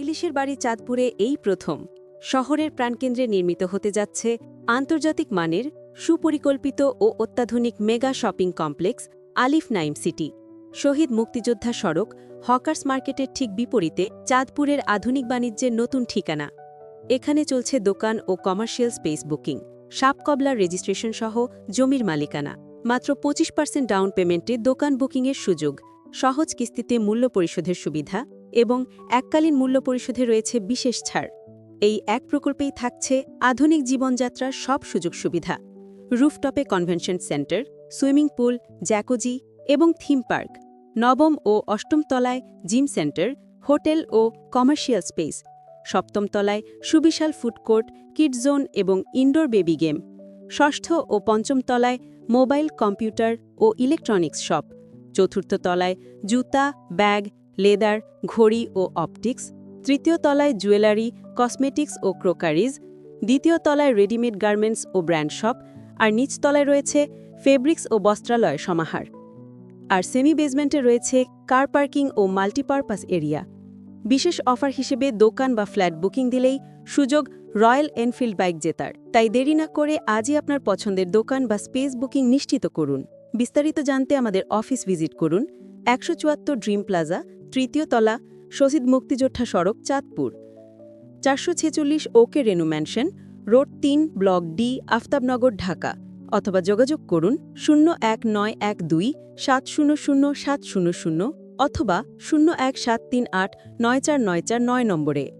ইলিশের বাড়ি চাঁদপুরে এই প্রথম। শহরের প্রাণকেন্দ্রে নির্মিত হতে যাচ্ছে আন্তর্জাতিক মানের, সুপরিকল্পিত ও অত্যাধুনিক মেগা শপিং কমপ্লেক্স আলিফ নাইম সিটি। শহীদ মুক্তিযোদ্ধা সড়ক, হকার্স মার্কেটের ঠিক বিপরীতে চাঁদপুরের আধুনিক বাণিজ্যের নতুন ঠিকানা। এখানে চলছে দোকান ও কমার্শিয়াল স্পেস বুকিং সাপকবলার রেজিস্ট্রেশন সহ জমির মালিকানা। মাত্র পঁচিশ পার্সেন্ট ডাউন পেমেন্টে দোকান বুকিংয়ের সুযোগ। সহজ কিস্তিতে মূল্য পরিশোধের সুবিধা এবং এককালীন মূল্য পরিশোধে রয়েছে বিশেষ ছাড়। এই এক প্রকল্পেই থাকছে আধুনিক জীবনযাত্রার সব সুযোগ সুবিধা। রুফটপে convention centre, swimming pool, jacuzzi এবং থিম পার্ক, নবম ও অষ্টম তলায় জিম সেন্টার, হোটেল ও কমার্শিয়াল স্পেস, সপ্তম তলায় সুবিশাল ফুড কোর্ট, কিড জোন এবং ইনডোর বেবি গেম, ষষ্ঠ ও পঞ্চম তলায় মোবাইল, কম্পিউটার ও ইলেকট্রনিক্স শপ, চতুর্থ তলায় জুতা, ব্যাগ লেদার, ঘড়ি ও অপটিক্স, তৃতীয় তলায় জুয়েলারি, কসমেটিক্স ও ক্রোকারিজ, দ্বিতীয় তলায় রেডিমেড গার্মেন্টস ও ব্র্যান্ড শপ, আর নিচতলায় রয়েছে ফেব্রিক্স ও বস্ত্রালয় সমাহার। আর সেমি বেসমেন্টে রয়েছে কার পার্কিং ও মাল্টিপারপাস এরিয়া। বিশেষ অফার হিসেবে দোকান বা ফ্ল্যাট বুকিং দিলেই সুযোগ রয়্যাল এনফিল্ড বাইক জেতার। তাই দেরি না করে আজই আপনার পছন্দের দোকান বা স্পেস বুকিং নিশ্চিত করুন। বিস্তারিত জানতে আমাদের অফিস ভিজিট করুন, একশো চুয়াত্তর ড্রিম প্লাজা তৃতীয় তলা শহীদ মুক্তিযোদ্ধা সড়ক, চাঁদপুর। চারশো ছেচল্লিশ ওকে রেনু ম্যানশন, রোড তিন, ব্লক ডি, আফতাবনগর, ঢাকা। অথবা যোগাযোগ করুন শূন্য এক নয় এক দুই সাত শূন্য শূন্য সাত শূন্য শূন্য অথবা শূন্য এক সাত তিন আট নয় চার নয় চার নয় নম্বরে।